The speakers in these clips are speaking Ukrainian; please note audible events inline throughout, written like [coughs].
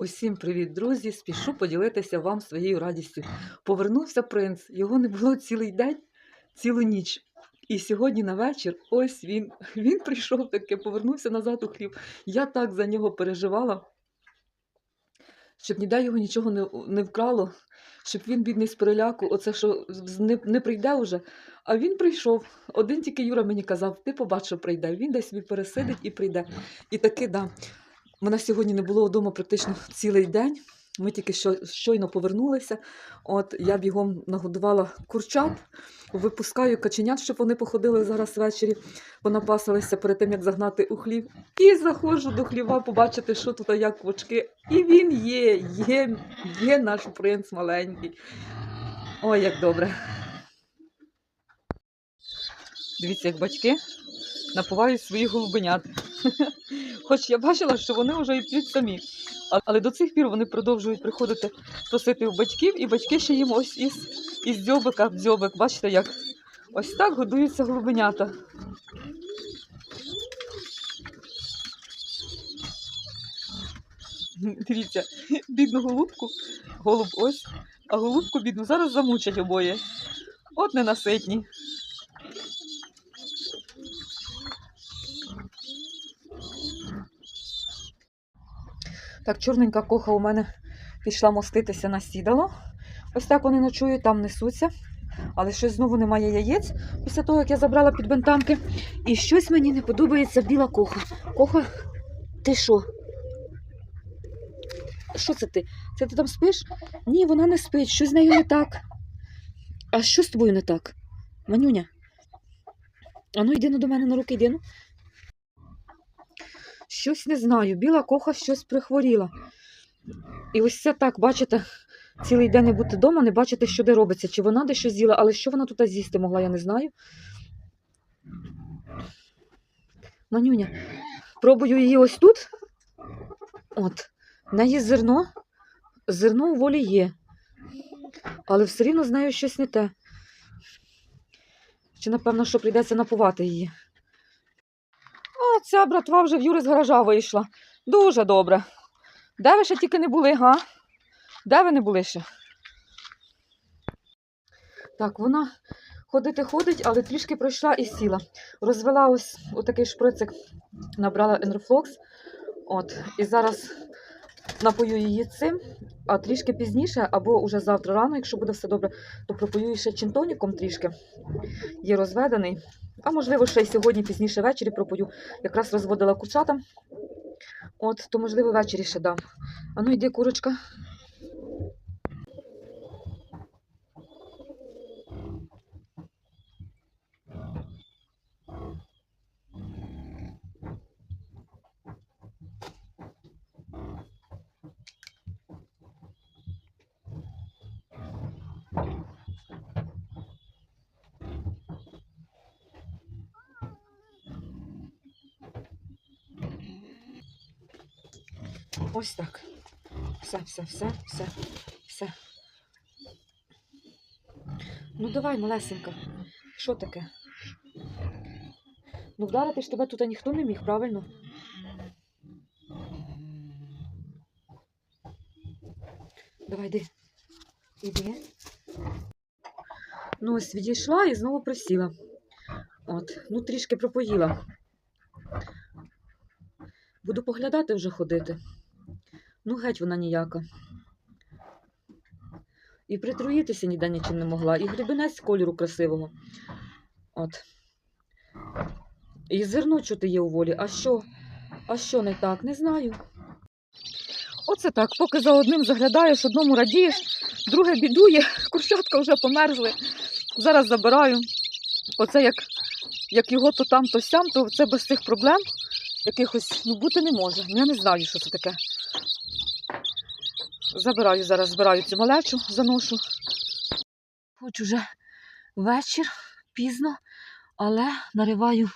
Усім привіт, друзі! Спішу поділитися вам своєю радістю. Повернувся принц. Його не було цілий день, цілу ніч. І сьогодні на вечір ось він. [laughs] Він прийшов таки, повернувся назад у хліб. Я так за нього переживала, щоб ніде його нічого не, не вкрало, щоб він, бідний з переляку, оце що не, не прийде вже. А він прийшов. Один тільки Юра мені казав, ти побачиш, прийде. Він десь собі пересидить і прийде. І таки, да. Мене сьогодні не було вдома практично цілий день. Ми тільки що, щойно повернулися. От я бігом нагодувала курчат, випускаю каченят, щоб вони походили зараз ввечері, понапасилися перед тим, як загнати у хлів. І заходжу до хліва побачити, що тут як квочки. І він є, є, є наш принц маленький. Ой, як добре. Дивіться, як батьки напувають своїх голубенят. [laughs] Хоч я бачила, що вони вже п'ють самі. Але до цих пір вони продовжують приходити просити у батьків, і батьки ще їм ось із, із дзьобика в дзьобик. Бачите, як ось так годуються голубенята. [laughs] Дивіться, бідну голубку, голуб ось, а голубку бідну зараз замучать обоє. От ненаситні. Так, чорненька коха у мене пішла моститися на сідало. Ось так вони ночують, там несуться. Але щось знову немає яєць після того, як я забрала під бентамки. І щось мені не подобається біла коха. Коха, ти що? Що це ти? Це ти там спиш? Ні, вона не спить. Що з нею не так? А що з тобою не так? Манюня? Ану, йди до мене на руки, йди ну. Щось не знаю. Біла коха щось прихворіла. І ось це так, бачите, цілий день не бути вдома, не бачити, що де робиться. Чи вона де що з'їла, але що вона тут з'їсти могла, я не знаю. Манюня, пробую її ось тут. От, в неї зерно. Зерно у волі є. Але все рівно з нею щось не те. Чи, напевно, що прийдеться напувати її. Ця братва вже в Юри з гаража вийшла. Дуже добре. Де ви ще тільки не були, га? Де ви не були ще? Так, вона ходити ходить, але трішки пройшла і сіла. Розвела ось отакий шприцик, набрала енрофлокс. От, і зараз напою її цим, а трішки пізніше, або вже завтра рано, якщо буде все добре, то пропою ще чинтоніком трішки. Є розведений. А можливо, ще й сьогодні пізніше ввечері пропою. Якраз розводила курчата. От, то можливо ввечері ще дам. А ну йди, курочка. Ось так. Все, все, все, все, все. Ну давай, малесенька. Що таке? Ну вдарити ж тебе тут ніхто не міг, правильно? Давай, йди. Іди. Ну, ось відійшла і знову присіла. От, ну трішки пропоїла. Буду поглядати вже ходити. Ну, геть вона ніяка. І притруїтися ніде нічим не могла, і грібінець кольору красивого. От. І зерно чути є у волі. А що? А що не так? Не знаю. Оце так, поки за одним заглядаєш, одному радієш, друге бідує, [laughs] курчатка вже померзли. Зараз забираю. Оце як, як його то там, то сям, то це без цих проблем якихось ну, бути не може. Я не знаю, що це таке. Забираю зараз, збираю цю малечу, заношу. Хоч уже вечір, пізно, але нариваю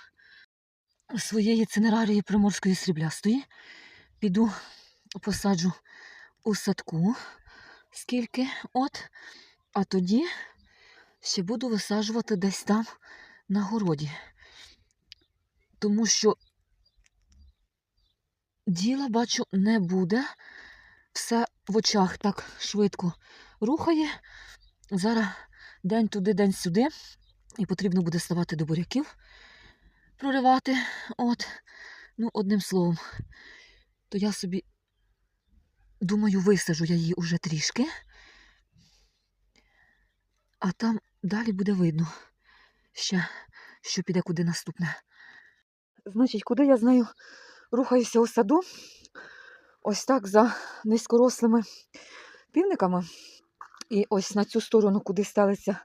своєї цинерарії приморської сріблястої. Піду посаджу у садку, скільки от, а тоді ще буду висаджувати десь там на городі. Тому що діла, бачу, не буде. все в очах так швидко рухає. Зараз день туди, день сюди. І потрібно буде ставати до буряків, проривати. От, ну, одним словом, то я собі думаю, висажу я її уже трішки. А там далі буде видно ще, що піде куди наступне. Значить, куди я з нею рухаюся у саду? Ось так за низькорослими півниками. І ось на цю сторону, куди стелиться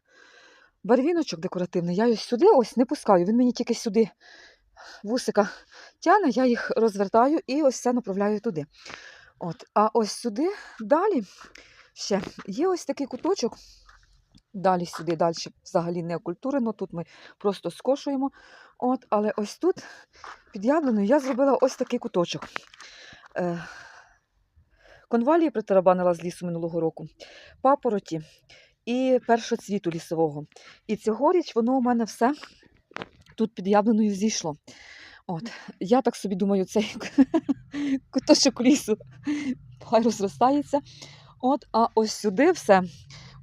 барвіночок декоративний, я ось сюди ось не пускаю. Він мені тільки сюди вусика тяне, я їх розвертаю і ось все направляю туди. От. А ось сюди далі ще є ось такий куточок. Далі сюди, далі взагалі не окультурено. Тут ми просто скошуємо. От, але ось тут під яблуною я зробила ось такий куточок. Е, конвалії притарабанила з лісу минулого року, папороті і першоцвіту лісового. І цьогоріч воно у мене все тут під яблуною зійшло. От, я так собі думаю, цей [laughs] куточок лісу хай розростається. От, а ось сюди все.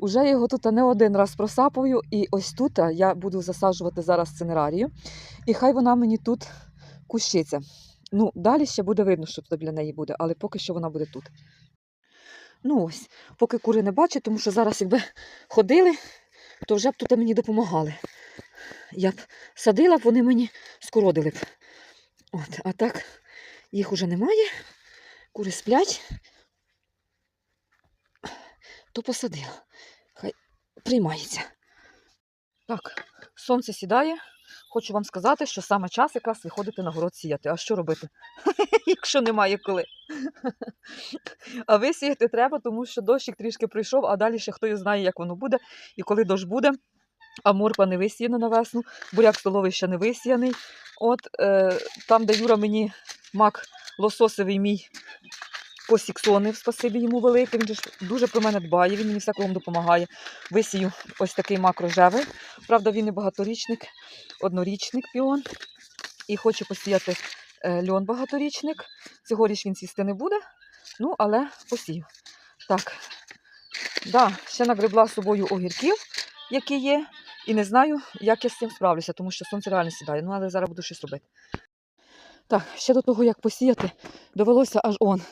Уже його тут не один раз просапую, і ось тут я буду засаджувати зараз цинерарію, і хай вона мені тут кущиться. Ну, далі ще буде видно, що тут для неї буде, але поки що вона буде тут. Ну ось, поки кури не бачать, тому що зараз, якби ходили, то вже б тут мені допомагали. Я б садила б, вони мені скородили б. От, а так їх уже немає. Кури сплять, то посадила. Хай приймається. Так, сонце сідає. Хочу вам сказати, що саме час якраз виходити на город сіяти. А що робити, [laughs] якщо немає коли? А висіяти треба, тому що дощик трішки прийшов, а далі ще хто знає, як воно буде і коли дощ буде. А морква не висіяна на весну, буряк столовий ще не висіяний. От е, там, де Юра мені мак лососовий мій посіксонив, спасибі йому велике. Він же дуже про мене дбає, він мені кругом допомагає. Висію ось такий мак рожевий. Правда, він не багаторічник, однорічник піон. І хочу посіяти е, льон багаторічник. Цьогоріч він сісти не буде, ну, але посію. Так, да, ще нагребла з собою огірків, які є. І не знаю, як я з цим справлюся, тому що сонце реально сідає. Ну, але зараз буду щось робити. Так, ще до того, як посіяти, довелося аж он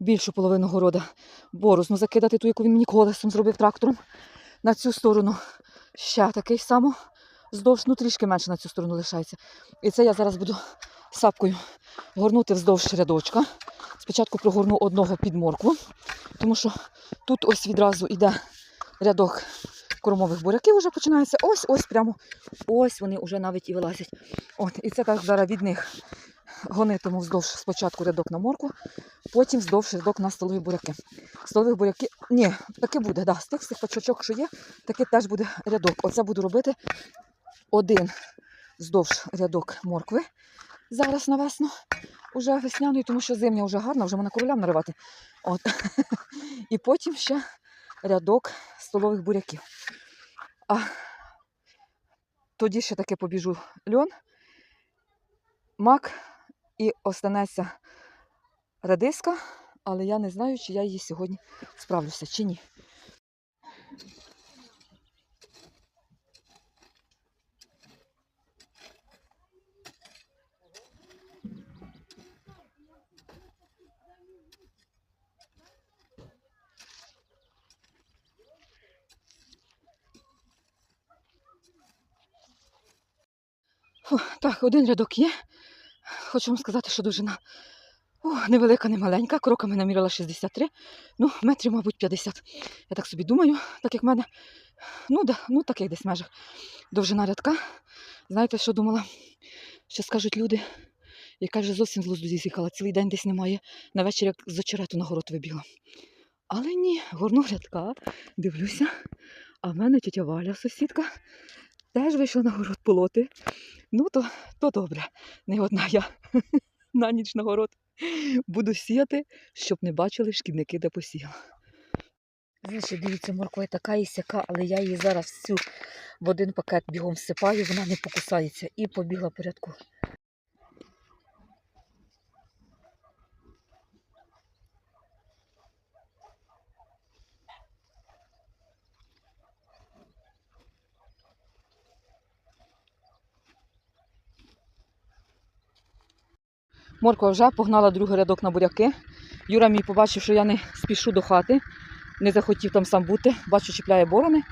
більшу половину города борозну закидати, ту, яку він мені колесом зробив трактором. На цю сторону ще такий само здовж, ну трішки менше на цю сторону лишається. І це я зараз буду сапкою горнути вздовж рядочка. Спочатку прогорну одного під моркву, тому що тут ось відразу йде рядок кормових буряків вже починається. Ось, ось прямо. Ось вони вже навіть і вилазять. От, і це так зараз від них гонитиму вздовж спочатку рядок на морку, потім вздовж рядок на столові буряки. Столових буряки, ні, таки буде, да, з тих цих пачочок, що є, таки теж буде рядок. Оце буду робити один вздовж рядок моркви. Зараз на весну, уже весняної, тому що зимня вже гарна, вже можна королям наривати. От. [laughs] І потім ще рядок столових буряків. А тоді ще таки побіжу льон, мак і останеться редиска, але я не знаю, чи я її сьогодні справлюся, чи ні. Фу, так, один рядок є. Хочу вам сказати, що довжина невелика, не маленька. Кроками намірила 63, ну, метрів, мабуть, 50. Я так собі думаю, так як в мене. Ну, да, ну таких десь межах. Довжина рядка. Знаєте, що думала? Що скажуть люди, яка вже зовсім з глузду з'їхала, цілий день десь немає. На вечір як з очерету на город вибігла. Але ні, горну рядка, дивлюся, а в мене тітя Валя, сусідка, теж вийшла на город полоти. Ну, то, то добре, не одна я [laughs] на ніч на город. Буду сіяти, щоб не бачили шкідники, де посіяла. Значить, дивіться, морква така і сяка, але я її зараз всю в один пакет бігом всипаю, вона не покусається і побігла порядку. Морква вже погнала другий рядок на буряки. Юра мій побачив, що я не спішу до хати, не захотів там сам бути. Бачу, чіпляє борони,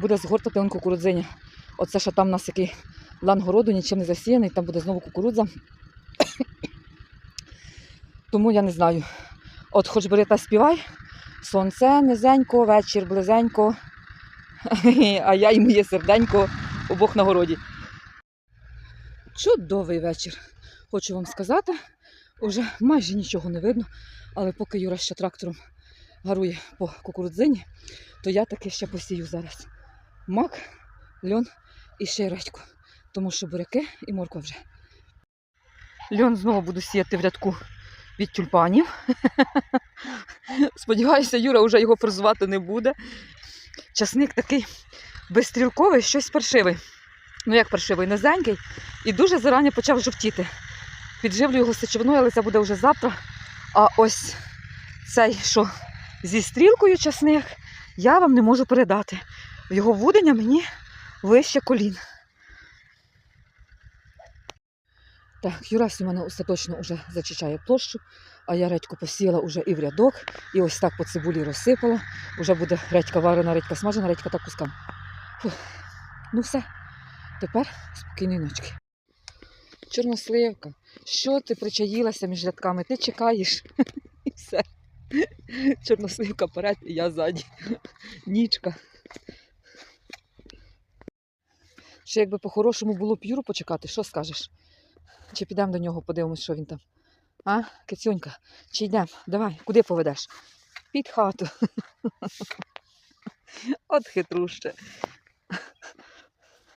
буде згортати он кукурудзині. Оце що там у нас який лан городу, нічим не засіяний, там буде знову кукурудза. [coughs] Тому я не знаю. От хоч бери та співай, сонце низенько, вечір близенько, [laughs] а я і моє серденько обох на городі. Чудовий вечір. Хочу вам сказати, уже майже нічого не видно, але поки Юра ще трактором гарує по кукурудзині, то я таки ще посію зараз. Мак, льон і ще й редьку, тому що буряки і морква вже. Льон знову буду сіяти в рядку від тюльпанів. [laughs] Сподіваюся, Юра вже його фрезувати не буде. Часник такий безстрілковий, щось паршивий. Ну, як паршивий, низенький, і дуже зарані почав жовтіти. Підживлю його сечовиною, але це буде вже завтра. А ось цей, що зі стрілкою часник, я вам не можу передати. Його вудення мені вище колін. Так, Юрась у мене остаточно вже зачищає площу, а я редьку посіяла уже і в рядок, і ось так по цибулі розсипала. Уже буде редька варена, редька смажена, редька так кусками. Фух. Ну все, тепер спокійної ночки. Чорносливка, що ти причаїлася між рядками? Ти чекаєш [laughs] і все. Чорносливка перед і я ззаді. Нічка. Ще якби по-хорошому було б Юру почекати, що скажеш? Чи підемо до нього, подивимось, що він там. А, Кицюнька, чи йдемо? Давай, куди поведеш? Під хату. [laughs] От хитруще.